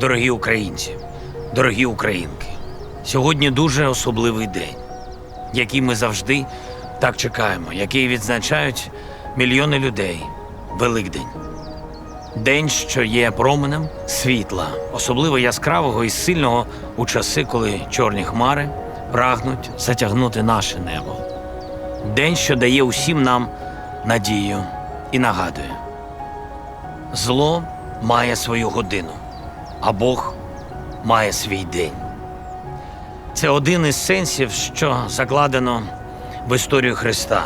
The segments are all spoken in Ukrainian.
Дорогі українці, дорогі українки, сьогодні дуже особливий день, який ми завжди так чекаємо, який відзначають мільйони людей. Великдень. День, що є променем світла, особливо яскравого і сильного у часи, коли чорні хмари прагнуть затягнути наше небо. День, що дає усім нам надію і нагадує: зло має свою годину, а Бог має свій день. Це один із сенсів, що закладено в історію Христа,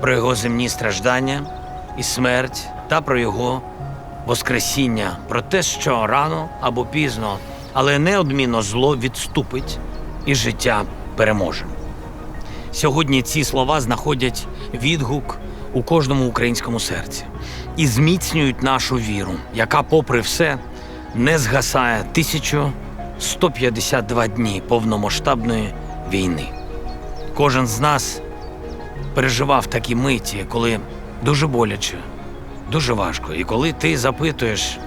про його земні страждання і смерть та про його Воскресіння, про те, що рано або пізно, але неодмінно зло відступить і життя переможе. Сьогодні ці слова знаходять відгук у кожному українському серці і зміцнюють нашу віру, яка, попри все, не згасає 1152 дні повномасштабної війни. Кожен з нас переживав такі миті, коли дуже боляче, дуже важко. І коли ти запитуєш,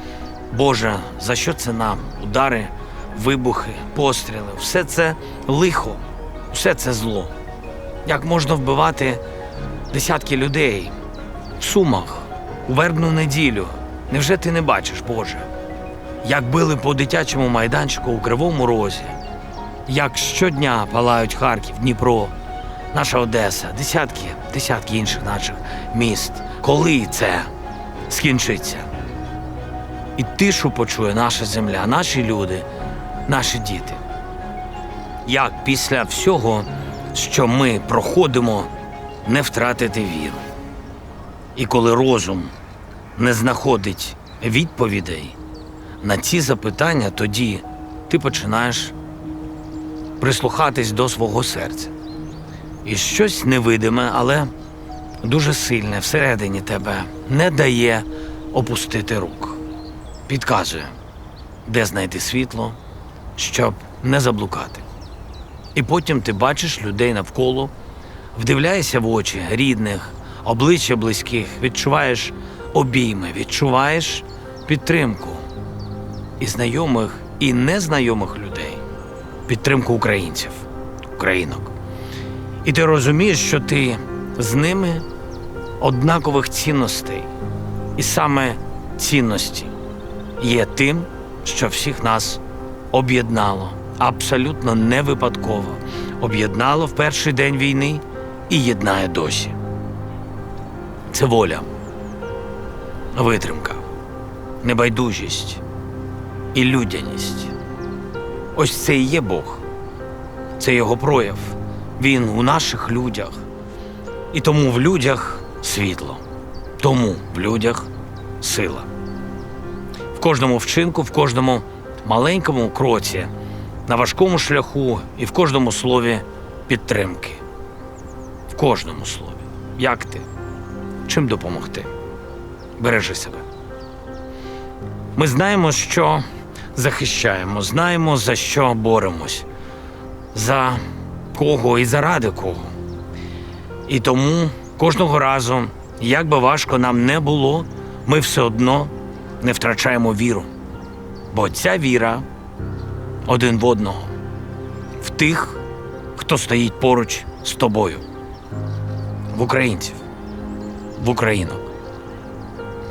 Боже, за що це нам? Удари, вибухи, постріли, все це лихо, все це зло. Як можна вбивати десятки людей в сумах у вербну неділю? Невже ти не бачиш, Боже? Як били по дитячому майданчику у Кривому Розі, як щодня палають Харків, Дніпро, наша Одеса, десятки, десятки інших наших міст. Коли це скінчиться? І тишу почує наша земля, наші люди, наші діти. Як після всього, що ми проходимо, не втратити віру? І коли розум не знаходить відповідей на ці запитання, тоді ти починаєш прислухатись до свого серця. І щось невидиме, але дуже сильне всередині тебе не дає опустити рук. Підказує, де знайти світло, щоб не заблукати. І потім ти бачиш людей навколо, вдивляєшся в очі рідних, обличчя близьких, відчуваєш обійми, відчуваєш підтримку і знайомих, і незнайомих людей, підтримку українців, українок. І ти розумієш, що ти з ними однакових цінностей. І саме цінності є тим, що всіх нас об'єднало, абсолютно не випадково. Об'єднало в перший день війни і єднає досі. Це воля, витримка, небайдужість і людяність. Ось це і є Бог. Це його прояв. Він у наших людях. І тому в людях світло, тому в людях сила. В кожному вчинку, в кожному маленькому кроці, на важкому шляху і в кожному слові підтримки. В кожному слові. Як ти? Чим допомогти? Бережи себе. Ми знаємо, що захищаємо, знаємо, за що боремось, за кого і заради кого. І тому кожного разу, як би важко нам не було, ми все одно не втрачаємо віру. Бо ця віра один в одного, в тих, хто стоїть поруч з тобою, в українців, в українок.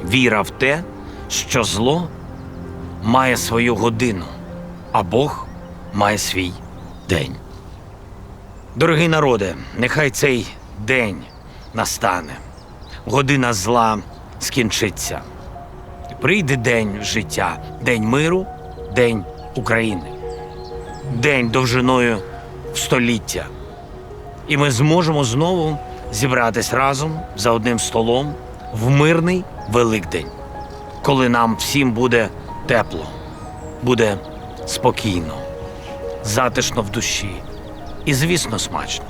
Віра в те, що зло має свою годину, а Бог має свій день. Дорогий народе, нехай цей день настане, година зла скінчиться. Прийде день життя, день миру, день України, день довжиною в століття. І ми зможемо знову зібратись разом за одним столом в мирний Великдень, коли нам всім буде тепло, буде спокійно, затишно в душі і, звісно, смачно.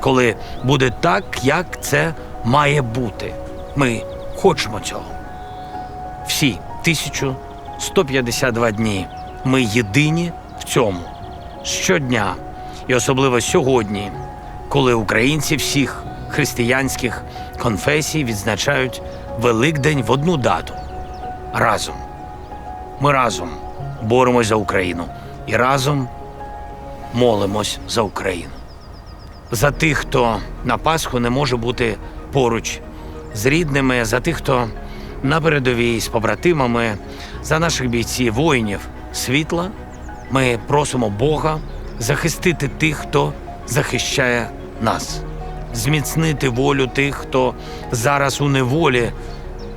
Коли буде так, як це має бути. Ми хочемо цього. Всі 1152 дні ми єдині в цьому. Щодня, і особливо сьогодні, коли українці всіх християнських конфесій відзначають Великдень в одну дату. Разом. Ми разом боремось за Україну і разом молимось за Україну. За тих, хто на Пасху не може бути поруч з рідними, за тих, хто на передовій з побратимами, за наших бійців, воїнів світла. Ми просимо Бога захистити тих, хто захищає нас, зміцнити волю тих, хто зараз у неволі,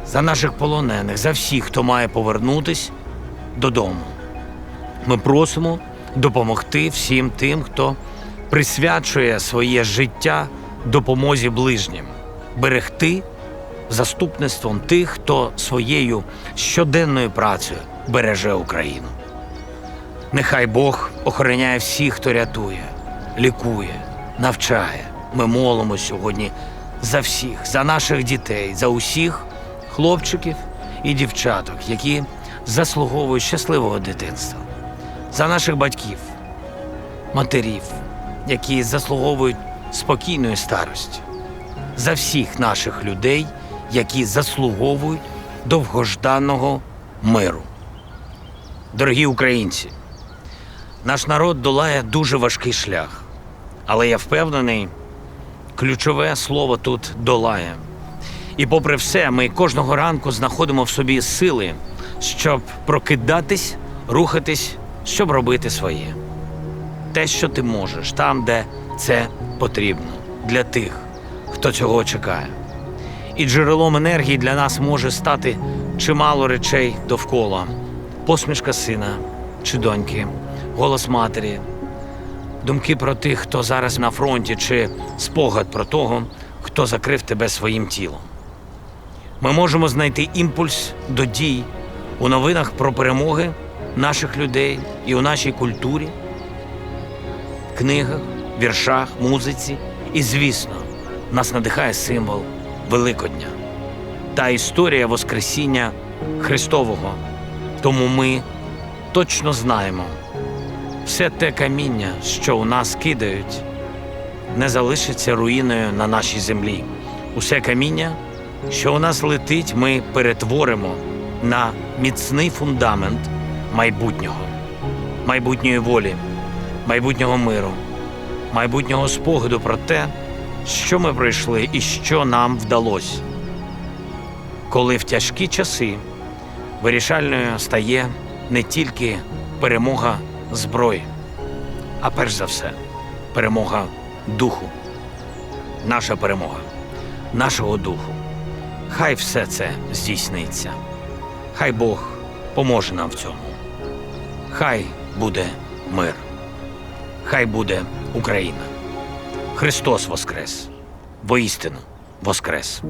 за наших полонених, за всіх, хто має повернутись додому. Ми просимо допомогти всім тим, хто присвячує своє життя допомозі ближнім, берегти заступництвом тих, хто своєю щоденною працею береже Україну. Нехай Бог охороняє всіх, хто рятує, лікує, навчає. Ми молимось сьогодні за всіх, за наших дітей, за усіх хлопчиків і дівчаток, які заслуговують щасливого дитинства, за наших батьків, матерів, які заслуговують спокійної старості, за всіх наших людей, які заслуговують довгожданого миру. Дорогі українці, наш народ долає дуже важкий шлях, але я впевнений, ключове слово тут долає. І попри все, ми кожного ранку знаходимо в собі сили, щоб прокидатись, рухатись, щоб робити своє. Те, що ти можеш, там, де це потрібно, для тих, хто цього чекає. І джерелом енергії для нас може стати чимало речей довкола: посмішка сина чи доньки, голос матері, думки про тих, хто зараз на фронті, чи спогад про того, хто закрив тебе своїм тілом. Ми можемо знайти імпульс до дій у новинах про перемоги наших людей і у нашій культурі, книгах, віршах, музиці. І, звісно, нас надихає символ Великодня та історія Воскресіння Христового. Тому ми точно знаємо, все те каміння, що у нас кидають, не залишиться руїною на нашій землі. Усе каміння, що у нас летить, ми перетворимо на міцний фундамент майбутнього, майбутньої волі, майбутнього миру, майбутнього спогаду про те, що ми пройшли і що нам вдалося. Коли в тяжкі часи вирішальною стає не тільки перемога зброї, а перш за все перемога духу, наша перемога, нашого духу. Хай все це здійсниться. Хай Бог поможе нам в цьому. Хай буде мир. Хай буде Україна. Христос Воскрес! Воістину Воскрес!